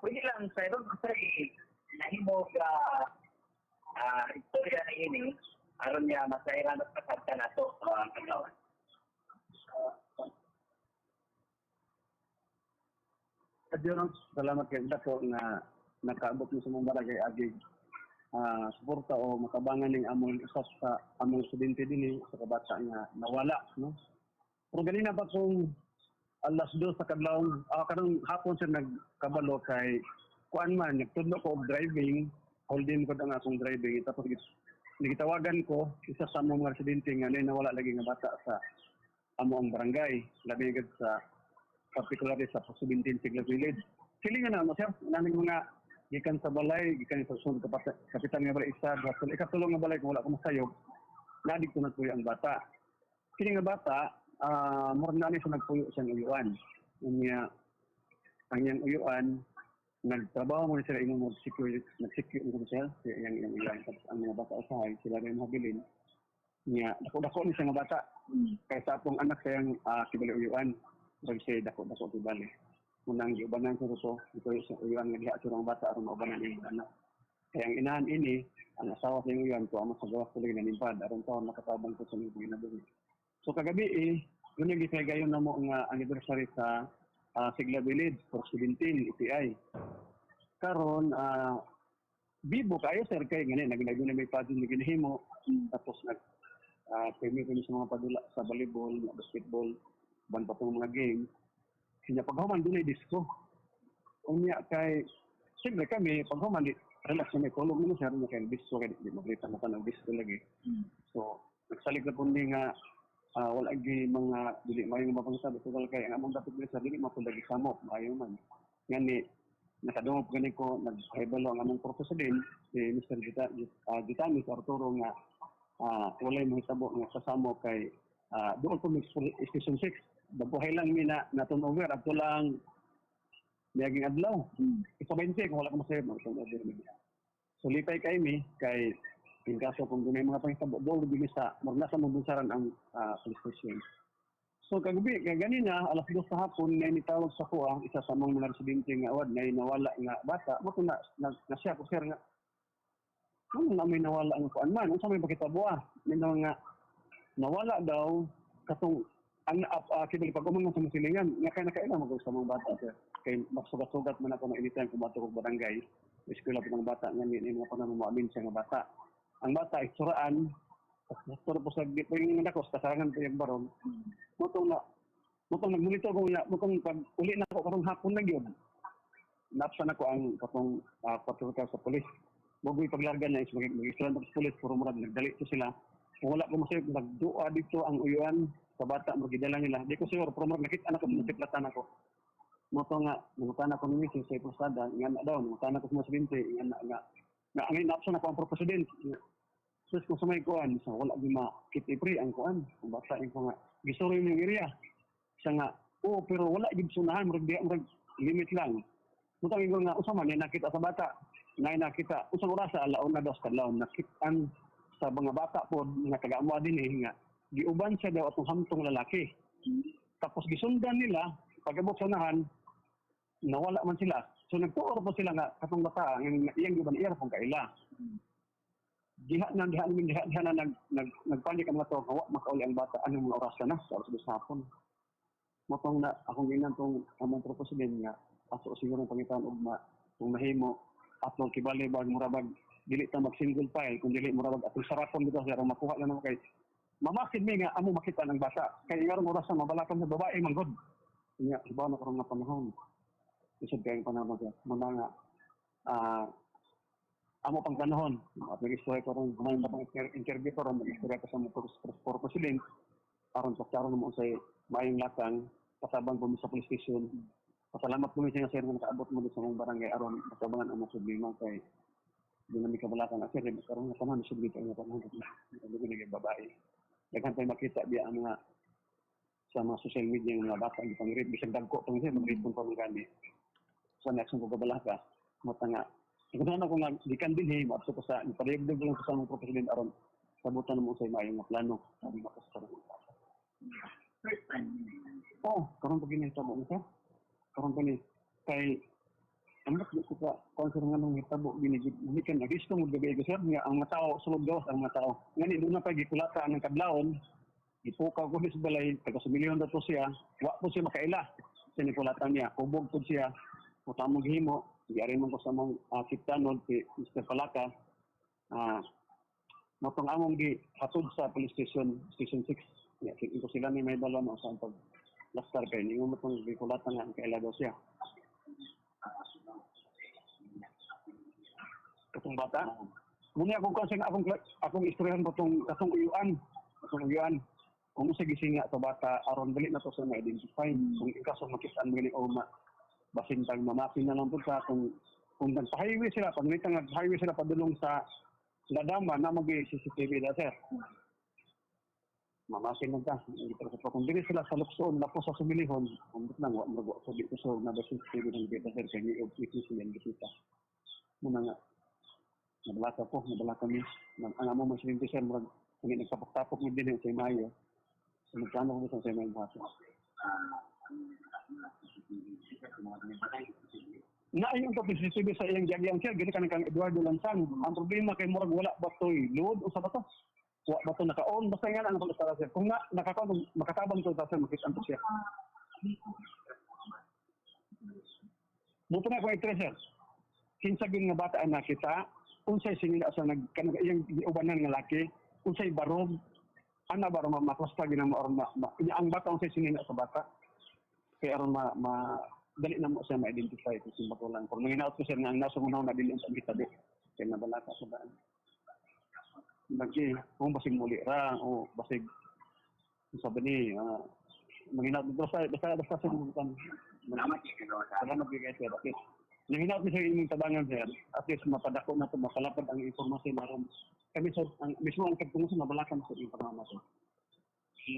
Pwede lang sa ron sa nahimog ah ah istorya na ini aron niya masairan at kasabta na to sa mga kagawan. Adyon, salamat kay Dako nga nakaabot mo sa mga barangay agig ah suporta o makabangan ning among usas sa among estudyante dinhi sa kabata nga nawala no. Pero ganina pa kung alas 2 sa kadlawon, ah karong hapon sir nagkabalo kay kuan man nagtudlo ko driving, holding ko ang akong driving tapos git- nagitawagan ko isa sa mga residente nga nay nawala lagi nga bata sa amo ang barangay labi gid sa particularly sa Pasubintin Sigla Village. Silingan na mo sir, naning mga gikan sa balay, gikan sa sunod kapitan nga balay isa, dapat ikatulong nga balay kung wala ko masayog, nadig ko nagpuyo ang bata. Kini nga bata, uh, na ni siya nagpuyo siyang uyuan. Unya, ang iyang uyuan, nagtrabaho mo na sila imong mag-secure, nag-secure mo siya, siya iyang iyang uyuan. Tapos ang mga bata usahay, sila rin habilin. Nya, dako-dako ni siya nga bata. Kaya sa akong anak sayang uh, kibali uyuan, sabi siya dako-dako kibali. Munang giubanan ko to, ito yung uyuan nga diha sa bata aron maubanan yung anak. Kaya ang inahan ini, ang asawa sa uyuan ko, ang sa gawas ko lagi nanimpad, aron taon nakatabang ko sa mga ginabuhi. So kagabi eh, yun yung gisagayon na mo nga anniversary sa ah, Sigla Village for 17 EPI. Karon ah bibo kayo sir kay ngani naginagyo na may padin na ginahimo tapos nag ah kami kami sa mga padula sa volleyball, basketball, ban pa mga game. Sinya paghuman dunay disco. Unya kay Siyempre kami, pag human, di, relax na may tulog mo sir, na kay disco, kaya di maglita na ng disco lagi. So, nagsalig na po nga, ah wala gi mga dili mayo nga mapangsabi so kay ang among dapat sa dili mapulagi samok maayo man ngani nakadungog gani ko nagkaibalo ang among professor din si Mr. Gita uh, Gitami Arturo nga ah walay mo hitabo nga kasamo kay ah doon mix station 6 babuhay lang mi na naton over ato lang Niyaging adlaw. Isa 20 kung wala ko mi. So lipay kay mi, kay in kaso kung dunay mga pangitabo, doon bigay sa, magnasa mo bunsaran ang ah, police station. So kagabi, kaya ganina, alas 2 sa hapon, may nitawag sa kuha, isa sa mga residente nga awad, na nawala nga bata, mo na, na, na siya ko sir nga, ano na may nawala ang kuan man, unsa may pakita buwa, may mga nawala daw, katong, ang up, uh, kibali pag umang sa musilingan, nga kaya nakailan mag sa mga bata sir. Kay magsugat-sugat man ako ng anytime kung bato ko barangay, eskwela po ng bata, nga ni mga panang maamin siya nga bata. Ang bata, itsuraan, Pastor po sa po yung nakos, kasarangan po yung baron. Mutong na, mutong nagmonitor ko niya, mutong pag uli na ako karong hapon na yun. Napsan ako ang katong uh, patrolka sa polis. Bagoy paglarga na is mag- mag-islan sa polis, puro murag nagdali ko sila. Kung wala ko masayag, nagdua dito ang uyuan sa bata, magidala nila. Di ko siguro, pero murag nakita na ko, nasiplatan ako. Moto nga, nangutan ako ni Mrs. sa Ipusada, nga na daw, nangutan ako sa mga sabinte, nga na, nga, nga, ang napsan ako ang president. Sus kung sa may kuan, sa wala di makit ipri ang kuan. Ang bata yung ko nga, gisuro yung area. Siya nga, oo, pero wala yung sunahan, murag murag limit lang. Mutang yung nga, usama, niya nakita sa bata. Ngay nakita, usang oras sa alaon na daw sa kadlaon, nakitaan sa mga bata po, nga taga-amwa din eh, nga, giuban siya daw atong hamtong lalaki. Tapos gisundan nila, pagabot sa unahan, nawala man sila. So nagtuor po sila nga, katong bata, ang iyang giban iya kung kaila diha na diha namin diha, diha na nag, nag nagpanik ang mga to kawa makauli ang bata. Anong mga oras na? Sa oras sa hapon. Mo tong na akong ginan tong among president nga aso siguro ng pangitan og ma kung mahimo atong kibali bag murabag dili ta mag single file kung dili murabag atong sarapon dito sa makuha lang kay mamasid mi nga amo makita ng bata. Kay ngarong oras na mabalakan sa babae manggod nya iba na karong nga panahon isod kayong panahon mga nga ah amo pang panahon. At nag-istorya ko rin, kumain na interview ko rin, nag-istorya ko sa mga pur- pur- for president, aron sa klaro naman sa mayong lakang, kasabang ko sa police station. Pasalamat siya nga sir nga nakaabot mo sa mga barangay aron kasabangan ang mga problema kay di na may kabalakan na sir, karon nga tanan subli kay nga panahon na hindi ko naging babae. Daghan tayo makita diya ang mga sa mga social media ng mga bata ang pang-rape bisag dagko sir mag-rape pa mga gani. So next ko kabalaka, mata nga kung ko nga, di kan din eh, maapso ko sa, iparigdag lang sa mga president aron, sabutan mo sa mayong nga plano, sabi ko sa. First time. Oo, oh, karon pa ginay tabo mo sa? Karon pa ni, kay, ang mas ko ka concern nga nung hitabo binigid gikan na gusto mo gabi sir nga ang mga tao sulod gawas ang mga tao ngani doon na pa gikulata ang kadlawon ipukaw ko sa balay taga sumilyon daw to siya wa po siya makaila sa nikulatan niya kubog po siya puta mo yari man ko sa mong uh, kiptanon si Mr. Palaka ah matong among gi hatod sa police station station 6 ya yeah, ko sila ni may balon sa pag lastar kay ningo mo tong gikulatan nga ang kaila daw siya katong bata. Muna akong kasi akong akong istoryahan ko tong katong uyuan. Katong uyuan. Kung sa gising nga sa bata, aron dali na to sa ma-identify. Kung ikaso makita mo o ma basin tag mamapin na lang po sa kung kung nagpa-highway sila, pag nitang nag-highway sila padulong sa Ladama na mag CCTV na sir. Mamasin lang ka. Ito sa kung dili sila sa luksoon, na po sa sumilihon, kung lang, wag mag so dito so na CCTV ng data sir, kaya ni OPC yan bisita muna nga nabalaka ko, nabalaka mi. Nang ang amo mo silindi sir, murag kung nagtapok-tapok mo din sa Mayo. So nagkano ko sa Mayo baso. Na yung to CCTV sa iyang jagyang sir, gani kanang kang Eduardo Lansang. Ang problema kay murag wala ba to'y load o sa ba to? Wa ba naka-on? Basta nga ang pala sir. Kung nga nakakaon, makatabang to sa sir, makita ang to siya. Buto na ko ito sir kinsa gyud nga bata ang nakita unsay sinila sa nag kanang iyang giubanan nga laki unsay barog ana ba ma makosta gyud mo aron ma, ma, ang bata unsay sinila sa bata kay aron ma, ma dali na mo siya ma-identify kung sino lang kung nanginaot ko siya nga ang nasa unaw na dili sa kita di kay nabalaka sa daan Nagi, kung basig muli ra, o basig, sabi ni, uh, manginaot, basta, basta, basta sa mga Salamat kayo sa Salamat kayo sir. At least, nanginap ko sa inyong tabangan sir. At least mapadako na ito, mapalapad ang informasyon naroon. Kami sa, ang, mismo ang kagtungo sa mabalakan sa informasyon. si